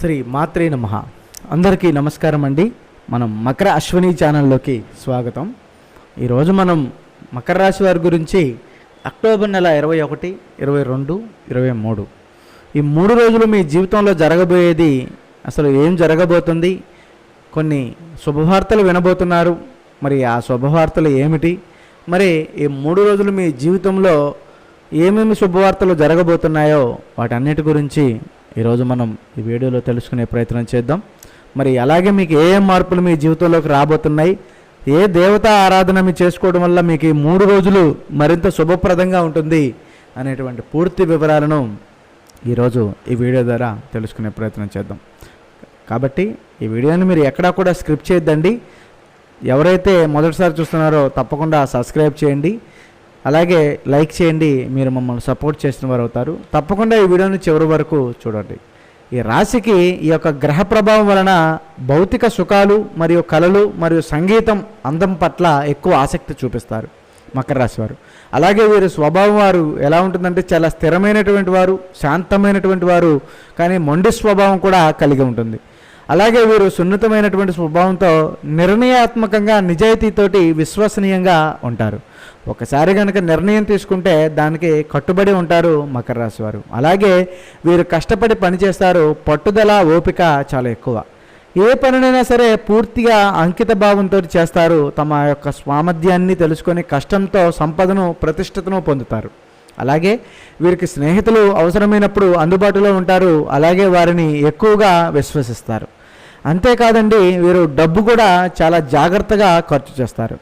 శ్రీ మాత్రే నమ. అందరికీ నమస్కారం అండి. మనం మకర అశ్విని ఛానల్లోకి స్వాగతం. ఈరోజు మనం మకర రాశి వారి గురించి అక్టోబర్ నెల ఇరవై ఒకటి ఇరవై రెండు ఇరవై మూడు. ఈ మూడు రోజులు మీ జీవితంలో జరగబోయేది అసలు ఏం జరగబోతుంది? కొన్ని శుభవార్తలు వినబోతున్నారు. మరి ఆ శుభవార్తలు ఏమిటి? మరి ఈ మూడు రోజులు మీ జీవితంలో ఏమేమి శుభవార్తలు జరగబోతున్నాయో వాటన్నిటి గురించి ఈరోజు మనం ఈ వీడియోలో తెలుసుకునే ప్రయత్నం చేద్దాం. మరి అలాగే మీకు ఏ మార్పులు మీ జీవితంలోకి రాబోతున్నాయి? ఏ దేవతా ఆరాధన మీ చేసుకోవడం వల్ల మీకు ఈ మూడు రోజులు మరింత శుభప్రదంగా ఉంటుంది అనేటువంటి పూర్తి వివరాలను ఈరోజు ఈ వీడియో ద్వారా తెలుసుకునే ప్రయత్నం చేద్దాం. కాబట్టి ఈ వీడియోని మీరు ఎక్కడా కూడా స్క్రిప్ట్ చేయొద్దండి. ఎవరైతే మొదటిసారి చూస్తున్నారో తప్పకుండా సబ్స్క్రైబ్ చేయండి. అలాగే లైక్ చేయండి మీరు మమ్మల్ని సపోర్ట్ చేసిన వారు అవుతారు. తప్పకుండా ఈ వీడియోని చివరి వరకు చూడండి. ఈ రాశికి ఈ యొక్క గ్రహ ప్రభావం వలన భౌతిక సుఖాలు మరియు కళలు మరియు సంగీతం అందం పట్ల ఎక్కువ ఆసక్తి చూపిస్తారు మకర రాశి వారు. అలాగే వీరి స్వభావం వారు ఎలా ఉంటుందంటే చాలా స్థిరమైనటువంటి వారు శాంతమైనటువంటి వారు కానీ మొండి స్వభావం కూడా కలిగి ఉంటుంది. అలాగే వీరు సున్నితమైనటువంటి స్వభావంతో నిర్ణయాత్మకంగా నిజాయితీతోటి విశ్వసనీయంగా ఉంటారు. ఒకసారి కనుక నిర్ణయం తీసుకుంటే దానికి కట్టుబడి ఉంటారు మకర రాశి వారు. అలాగే వీరు కష్టపడి పనిచేస్తారు పట్టుదల ఓపిక చాలా ఎక్కువ. ఏ పనినైనా సరే పూర్తిగా అంకిత భావంతో చేస్తారు తమ యొక్క స్వామధ్యాన్ని తెలుసుకొని కష్టంతో సంపదను ప్రతిష్టతను పొందుతారు. అలాగే వీరికి స్నేహితులు అవసరమైనప్పుడు అందుబాటులో ఉంటారు అలాగే వారిని ఎక్కువగా విశ్వసిస్తారు. అంతేకాదండి వీరు డబ్బు కూడా చాలా జాగ్రత్తగా ఖర్చు చేస్తారు.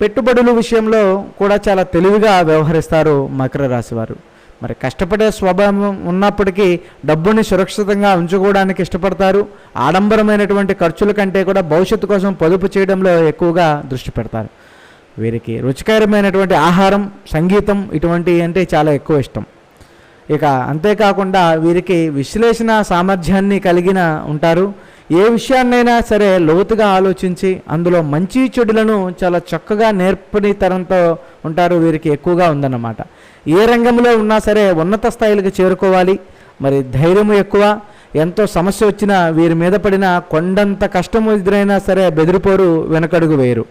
పెట్టుబడుల విషయంలో కూడా చాలా తెలివిగా వ్యవహరిస్తారు మకర రాశి వారు. మరి కష్టపడే స్వభావం ఉన్నప్పటికీ డబ్బుని సురక్షితంగా ఉంచుకోవడానికి ఇష్టపడతారు. ఆడంబరమైనటువంటి ఖర్చుల కంటే కూడా భవిష్యత్తు కోసం పొదుపు చేయడంలో ఎక్కువగా దృష్టి పెడతారు. వీరికి రుచికరమైనటువంటి ఆహారం సంగీతం ఇటువంటి అంటే చాలా ఎక్కువ ఇష్టం. ఇక అంతేకాకుండా వీరికి విశ్లేషణ సామర్థ్యాన్ని కలిగిన ఉంటారు. ఏ విషయాన్నైనా సరే లోతుగా ఆలోచించి అందులో మంచి చెడులను చాలా చక్కగా నేర్పని తరంతో ఉంటారు వీరికి ఎక్కువగా ఉందన్నమాట. ఏ రంగంలో ఉన్నా సరే ఉన్నత స్థాయిలకు చేరుకోవాలి. మరి ధైర్యము ఎక్కువ. ఎంతో సమస్య వచ్చినా వీరి మీద పడిన కొండంత కష్టము ఎదురైనా సరే బెదిరిపోరు వెనకడుగు వేయరు.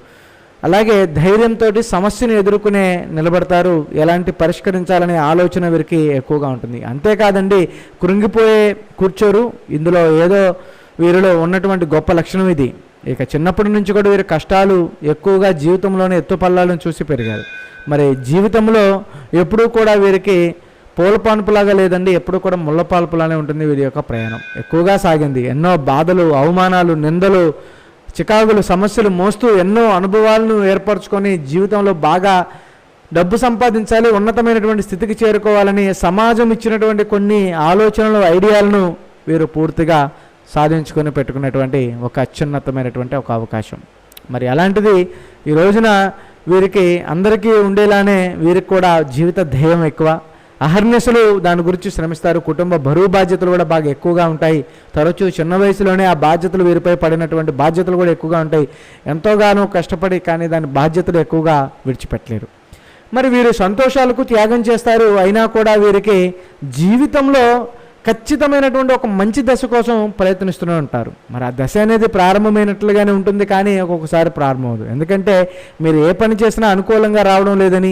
అలాగే ధైర్యంతో సమస్యను ఎదుర్కొనే నిలబడతారు. ఎలాంటి పరిష్కరించాలనే ఆలోచన వీరికి ఎక్కువగా ఉంటుంది. అంతేకాదండి కృంగిపోయే కూర్చోరు. ఇందులో ఏదో వీరిలో ఉన్నటువంటి గొప్ప లక్షణం ఇది. ఇక చిన్నప్పటి నుంచి కూడా వీరి కష్టాలు ఎక్కువగా జీవితంలోనే ఎత్తుపల్లాలను చూసి పెరిగారు. మరి జీవితంలో ఎప్పుడూ కూడా వీరికి పూలపానుపులాగా లేదండి ఎప్పుడు కూడా ముళ్ళపాల్పులానే ఉంటుంది వీరి యొక్క ప్రయాణం. ఎక్కువగా సాగింది. ఎన్నో బాధలు అవమానాలు నిందలు చికాకులు సమస్యలు మోస్తూ ఎన్నో అనుభవాలను ఏర్పరచుకొని జీవితంలో బాగా డబ్బు సంపాదించాలి ఉన్నతమైనటువంటి స్థితికి చేరుకోవాలని సమాజం ఇచ్చినటువంటి కొన్ని ఆలోచనలు ఐడియాలను వీరు పూర్తిగా సాధించుకొని పెట్టుకున్నటువంటి ఒక అత్యున్నతమైనటువంటి ఒక అవకాశం. మరి అలాంటిది ఈ రోజున వీరికి అందరికీ ఉండేలానే వీరికి కూడా జీవిత ధ్యేయం ఎక్కువ. అహర్నిశలు దాని గురించి శ్రమిస్తారు. కుటుంబ బరువు బాధ్యతలు కూడా బాగా ఎక్కువగా ఉంటాయి. తరచూ చిన్న వయసులోనే ఆ బాధ్యతలు వీరిపై పడినటువంటి బాధ్యతలు కూడా ఎక్కువగా ఉంటాయి. ఎంతోగానో కష్టపడి కానీ దాని బాధ్యతలు ఎక్కువగా విడిచిపెట్టలేరు. మరి వీరు సంతోషాలకు త్యాగం చేస్తారు. అయినా కూడా వీరికి జీవితంలో ఖచ్చితమైనటువంటి ఒక మంచి దశ కోసం ప్రయత్నిస్తూనే ఉంటారు. మరి ఆ దశ అనేది ప్రారంభమైనట్లుగానే ఉంటుంది కానీ ఒక్కొక్కసారి ప్రారంభమవుతుంది ఎందుకంటే మీరు ఏ పని చేసినా అనుకూలంగా రావడం లేదని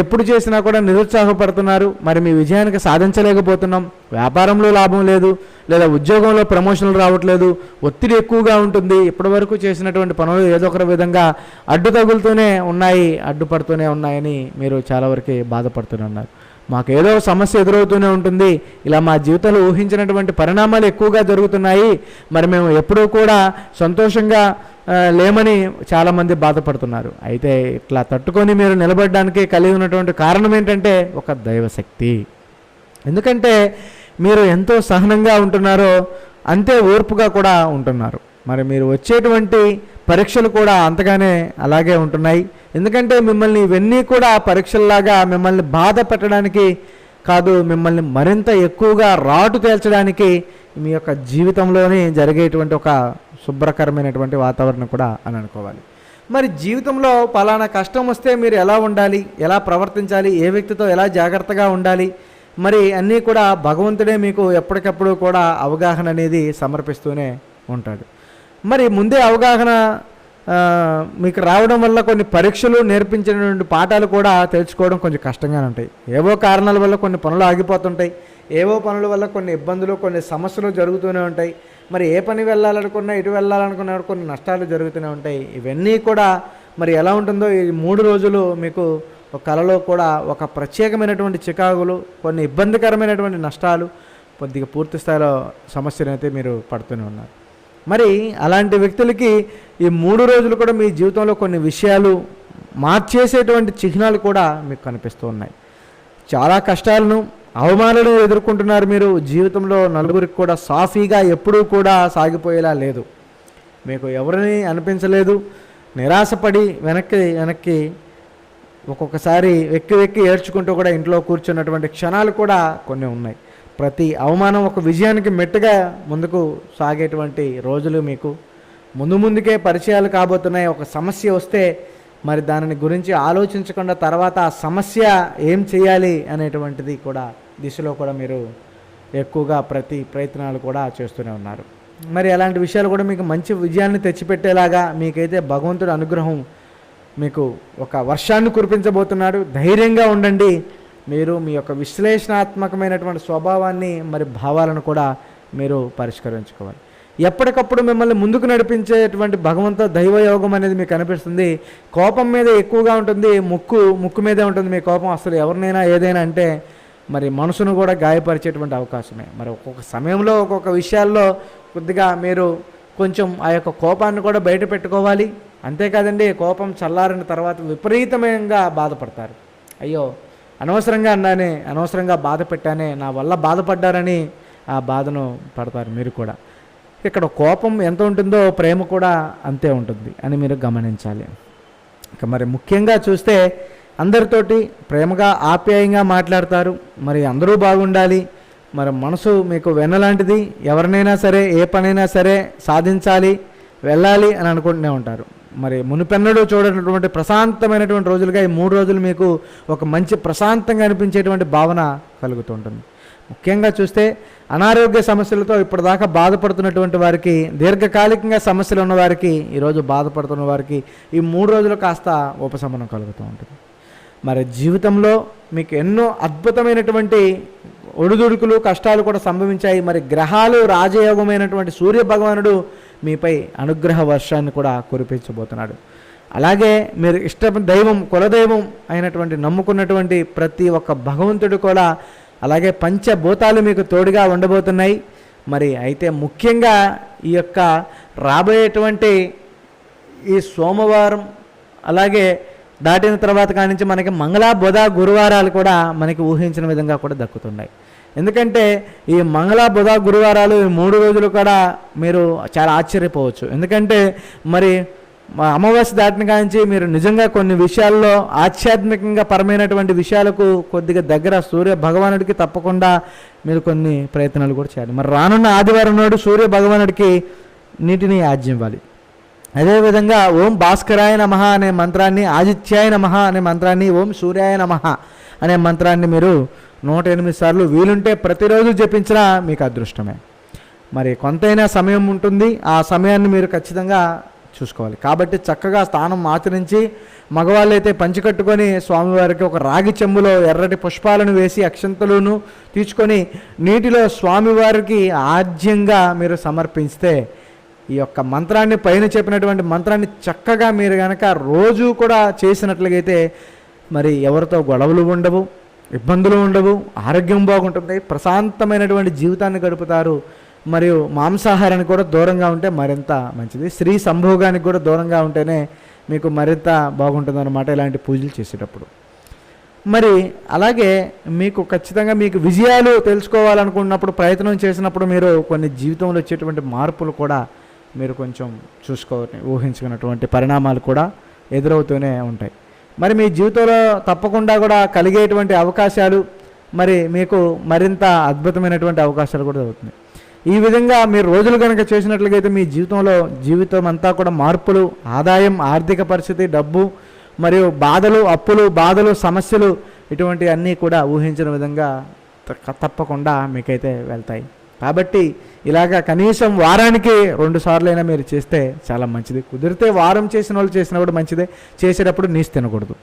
ఎప్పుడు చేసినా కూడా నిరుత్సాహపడుతున్నారు. మరి మీ విజయానికి సాధించలేకపోతున్నాం. వ్యాపారంలో లాభం లేదు లేదా ఉద్యోగంలో ప్రమోషన్లు రావట్లేదు ఒత్తిడి ఎక్కువగా ఉంటుంది. ఇప్పటివరకు చేసినటువంటి పనులు ఏదో ఒక విధంగా అడ్డు తగులుతూనే ఉన్నాయి అడ్డుపడుతూనే ఉన్నాయని మీరు చాలా వరకు బాధపడుతున్నారు మాకు ఏదో సమస్య ఎదురవుతూనే ఉంటుంది. ఇలా మా జీవితంలో ఊహించినటువంటి పరిణామాలు ఎక్కువగా జరుగుతున్నాయి. మరి మేము ఎప్పుడూ కూడా సంతోషంగా లేమని చాలామంది బాధపడుతున్నారు. అయితే ఇట్లా తట్టుకొని మీరు నిలబడడానికి కలిగి ఉన్నటువంటి కారణం ఏంటంటే ఒక దైవశక్తి. ఎందుకంటే మీరు ఎంతో సహనంగా ఉంటున్నారో అంతే ఓర్పుగా కూడా ఉంటున్నారు. మరి మీరు వచ్చేటువంటి పరీక్షలు కూడా అంతగానే అలాగే ఉంటున్నాయి. ఎందుకంటే మిమ్మల్ని ఇవన్నీ కూడా పరీక్షల్లాగా మిమ్మల్ని బాధ పెట్టడానికి కాదు మిమ్మల్ని మరింత ఎక్కువగా రాటు తేల్చడానికి మీ యొక్క జీవితంలోనే జరిగేటువంటి ఒక శుభ్రకరమైనటువంటి వాతావరణం కూడా అని అనుకోవాలి. మరి జీవితంలో పలానా కష్టం వస్తే మీరు ఎలా ఉండాలి? ఎలా ప్రవర్తించాలి? ఏ వ్యక్తితో ఎలా జాగ్రత్తగా ఉండాలి? మరి అన్నీ కూడా భగవంతుడే మీకు ఎప్పటికప్పుడు కూడా అవగాహన అనేది సమర్పిస్తూనే ఉంటాడు. మరి ముందే అవగాహన మీకు రావడం వల్ల కొన్ని పరీక్షలు నేర్పించినటువంటి పాఠాలు కూడా తెలుసుకోవడం కొంచెం కష్టంగానే ఉంటాయి. ఏవో కారణాల వల్ల కొన్ని పనులు ఆగిపోతుంటాయి. ఏవో పనుల వల్ల కొన్ని ఇబ్బందులు కొన్ని సమస్యలు జరుగుతూనే ఉంటాయి. మరి ఏ పని వెళ్ళాలనుకున్నా ఇటు వెళ్ళాలనుకున్నా కొన్ని నష్టాలు జరుగుతూనే ఉంటాయి. ఇవన్నీ కూడా మరి ఎలా ఉంటుందో ఈ మూడు రోజులు మీకు ఒక కళలో కూడా ఒక ప్రత్యేకమైనటువంటి చికాకులు కొన్ని ఇబ్బందికరమైనటువంటి నష్టాలు కొద్దిగా పూర్తి స్థాయిలో సమస్యలు అయితే మీరు పడుతూనే ఉన్నారు. మరి అలాంటి వ్యక్తులకి ఈ మూడు రోజులు కూడా మీ జీవితంలో కొన్ని విషయాలు మార్చేసేటువంటి చిహ్నాలు కూడా మీకు కనిపిస్తూ ఉన్నాయి. చాలా కష్టాలను అవమానాలను ఎదుర్కొంటున్నారు మీరు. జీవితంలో నలుగురికి కూడా సాఫీగా ఎప్పుడూ కూడా సాగిపోయేలా లేదు. మీకు ఎవరిని అనిపించలేదు. నిరాశపడి వెనక్కి వెనక్కి ఒక్కొక్కసారి వెక్కి వెక్కి ఏడ్చుకుంటూ కూడా ఇంట్లో కూర్చున్నటువంటి క్షణాలు కూడా కొన్ని ఉన్నాయి. ప్రతి అవమానం ఒక విజయానికి మెట్టుగా ముందుకు సాగేటువంటి రోజులు మీకు. ముందు ముందుకే పరిచయాలు కాబోతున్నాయి. ఒక సమస్య వస్తే మరి దానిని గురించి ఆలోచించకుండా తర్వాత ఆ సమస్య ఏం చేయాలి అనేటువంటిది కూడా దిశలో కూడా మీరు ఎక్కువగా ప్రతి ప్రయత్నాలు కూడా చేస్తూనే ఉన్నారు. మరి అలాంటి విషయాలు కూడా మీకు మంచి విజయాన్ని తెచ్చిపెట్టేలాగా మీకైతే భగవంతుడి అనుగ్రహం మీకు ఒక వర్షాన్ని కురిపించబోతున్నాడు. ధైర్యంగా ఉండండి. మీరు మీ యొక్క విశ్లేషణాత్మకమైనటువంటి స్వభావాన్ని మరి భావాలను కూడా మీరు పరిష్కరించుకోవాలి. ఎప్పటికప్పుడు మిమ్మల్ని ముందుకు నడిపించేటువంటి భగవంత దైవయోగం అనేది మీకు కనిపిస్తుంది కోపం మీద ఎక్కువగా ఉంటుంది. ముక్కు ముక్కు మీదే ఉంటుంది మీ కోపం. అసలు ఎవరినైనా ఏదైనా అంటే మరి మనసును కూడా గాయపరిచేటువంటి అవకాశమే. మరి ఒక్కొక్క సమయంలో ఒక్కొక్క విషయాల్లో కొద్దిగా మీరు కొంచెం ఆ యొక్క కోపాన్ని కూడా బయట పెట్టుకోవాలి. అంతేకాదండి కోపం చల్లారిన తర్వాత విపరీతమంగా బాధపడతారు. అయ్యో అనవసరంగా అన్నానే అనవసరంగా బాధ పెట్టానే నా వల్ల బాధపడ్డారని ఆ బాధను పడతారు మీరు కూడా. ఇక్కడ కోపం ఎంత ఉంటుందో ప్రేమ కూడా అంతే ఉంటుంది అని మీరు గమనించాలి. ఇక మరి ముఖ్యంగా చూస్తే అందరితోటి ప్రేమగా ఆప్యాయంగా మాట్లాడతారు. మరి అందరూ బాగుండాలి. మరి మనసు మీకు వెన్నలాంటిది ఎవరినైనా సరే ఏ పనైనా సరే సాధించాలి వెళ్ళాలి అని అనుకుంటూనే ఉంటారు. మరి మునిపెన్నడూ చూడనటువంటి ప్రశాంతమైనటువంటి రోజులుగా ఈ మూడు రోజులు మీకు ఒక మంచి ప్రశాంతంగా అనిపించేటువంటి భావన కలుగుతుంటుంది. ముఖ్యంగా చూస్తే అనారోగ్య సమస్యలతో ఇప్పటిదాకా బాధపడుతున్నటువంటి వారికి దీర్ఘకాలికంగా సమస్యలు ఉన్న వారికి ఈరోజు బాధపడుతున్న వారికి ఈ మూడు రోజులు కాస్త ఉపశమనం కలుగుతూ ఉంటుంది. మరి జీవితంలో మీకు ఎన్నో అద్భుతమైనటువంటి ఒడిదుడుకులు కష్టాలు కూడా సంభవించాయి. మరి గ్రహాలు రాజయోగమైనటువంటి సూర్య భగవానుడు మీపై అనుగ్రహ వర్షాన్ని కూడా కురిపించబోతున్నాడు. అలాగే మీరు ఇష్ట దైవం కులదైవం అయినటువంటి నమ్ముకున్నటువంటి ప్రతి ఒక్క భగవంతుడు కూడా అలాగే పంచభూతాలు మీకు తోడుగా ఉండబోతున్నాయి. మరి అయితే ముఖ్యంగా ఈ యొక్క రాబోయేటువంటి ఈ సోమవారం అలాగే దాటిన తర్వాత కానించి మనకి మంగళ బుధ గురువారాలు కూడా మనకి ఊహించిన విధంగా కూడా దక్కుతున్నాయి. ఎందుకంటే ఈ మంగళ బుధ గురువారాలు ఈ మూడు రోజులు కూడా మీరు చాలా ఆశ్చర్యపోవచ్చు. ఎందుకంటే మరి అమావాస్య దాటిన కాంచి మీరు నిజంగా కొన్ని విషయాల్లో ఆధ్యాత్మికంగా పరమైనటువంటి విషయాలకు కొద్దిగా దగ్గర సూర్య భగవానుడికి తప్పకుండా మీరు కొన్ని ప్రయత్నాలు కూడా చేయాలి. మరి రానున్న ఆదివారం నాడు సూర్య భగవానుడికి నీటిని యాజ్యం ఇవ్వాలి అదేవిధంగా ఓం భాస్కరాయ నమః అనే మంత్రాన్ని ఆదిత్యాయ నమః అనే మంత్రాన్ని ఓం సూర్యాయ నమః అనే మంత్రాన్ని మీరు నూట ఎనిమిది సార్లు వీలుంటే ప్రతిరోజు జపించినా మీకు అదృష్టమే. మరి కొంతైనా సమయం ఉంటుంది ఆ సమయాన్ని మీరు ఖచ్చితంగా చూసుకోవాలి. కాబట్టి చక్కగా స్థానం ఆచరించి మగవాళ్ళు అయితే పంచి కట్టుకొని స్వామివారికి ఒక రాగి చెంబులో ఎర్రటి పుష్పాలను వేసి అక్షంతలను తీసుకొని నీటిలో స్వామివారికి ఆద్యంగా మీరు సమర్పిస్తే ఈ యొక్క మంత్రాన్ని పైన చెప్పినటువంటి మంత్రాన్ని చక్కగా మీరు కనుక రోజు కూడా చేసినట్లయితే మరి ఎవరితో గొడవలు ఉండవు. ఇబ్బందులు ఉండవు ఆరోగ్యం బాగుంటుంది ప్రశాంతమైనటువంటి జీవితాన్ని గడుపుతారు మరియు మాంసాహారానికి కూడా దూరంగా ఉంటే మరింత మంచిది. స్త్రీ సంభోగానికి కూడా దూరంగా ఉంటేనే మీకు మరింత బాగుంటుందన్నమాట ఇలాంటి పూజలు చేసేటప్పుడు. మరి అలాగే మీకు ఖచ్చితంగా మీకు విజయాలు తెలుసుకోవాలనుకున్నప్పుడు ప్రయత్నం చేసినప్పుడు మీరు కొన్ని జీవితంలో వచ్చేటువంటి మార్పులు కూడా మీరు కొంచెం చూసుకోవాలి ఊహించుకున్నటువంటి పరిణామాలు కూడా ఎదురవుతూనే ఉంటాయి. మరి మీ జీవితంలో తప్పకుండా కూడా కలిగేటువంటి అవకాశాలు మరి మీకు మరింత అద్భుతమైనటువంటి అవకాశాలు కూడా అవుతున్నాయి ఈ విధంగా మీరు రోజులు కనుక చేసినట్లయితే మీ జీవితంలో జీవితం అంతా కూడా మార్పులు ఆదాయం ఆర్థిక పరిస్థితి డబ్బు మరియు బాధలు అప్పులు బాధలు సమస్యలు ఇటువంటి అన్నీ కూడా ఊహించిన విధంగా త- తప్పకుండా మీకైతే వెళ్తాయి. కాబట్టి ఇలాగ కనీసం వారానికి రెండు సార్లైనా అయినా మీరు చేస్తే చాలా మంచిది. కుదిరితే వారం చేసిన వాళ్ళు చేసినా కూడా మంచిదే. చేసేటప్పుడు నీసు తినకూడదు.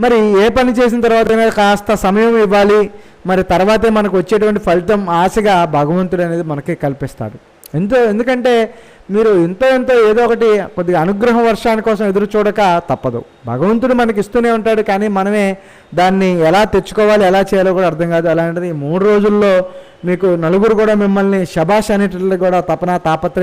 మరి ఏ పని చేసిన తర్వాత కాస్త సమయం ఇవ్వాలి. మరి తర్వాతే మనకు వచ్చేటువంటి ఫలితం ఆశగా భగవంతుడు అనేది మనకి కల్పిస్తాడు. ఎంతో ఎందుకంటే మీరు ఎంతో ఎంతో ఏదో ఒకటి కొద్దిగా అనుగ్రహం వర్షాని కోసం ఎదురు చూడక తప్పదు. భగవంతుడు మనకి ఇస్తూనే ఉంటాడు కానీ మనమే దాన్ని ఎలా తెచ్చుకోవాలి ఎలా చేయాలో కూడా అర్థం కాదు. అలాంటిది మూడు రోజుల్లో మీకు నలుగురు కూడా మిమ్మల్ని శబాష్ అనేటట్లు కూడా తపన తాపత్రయం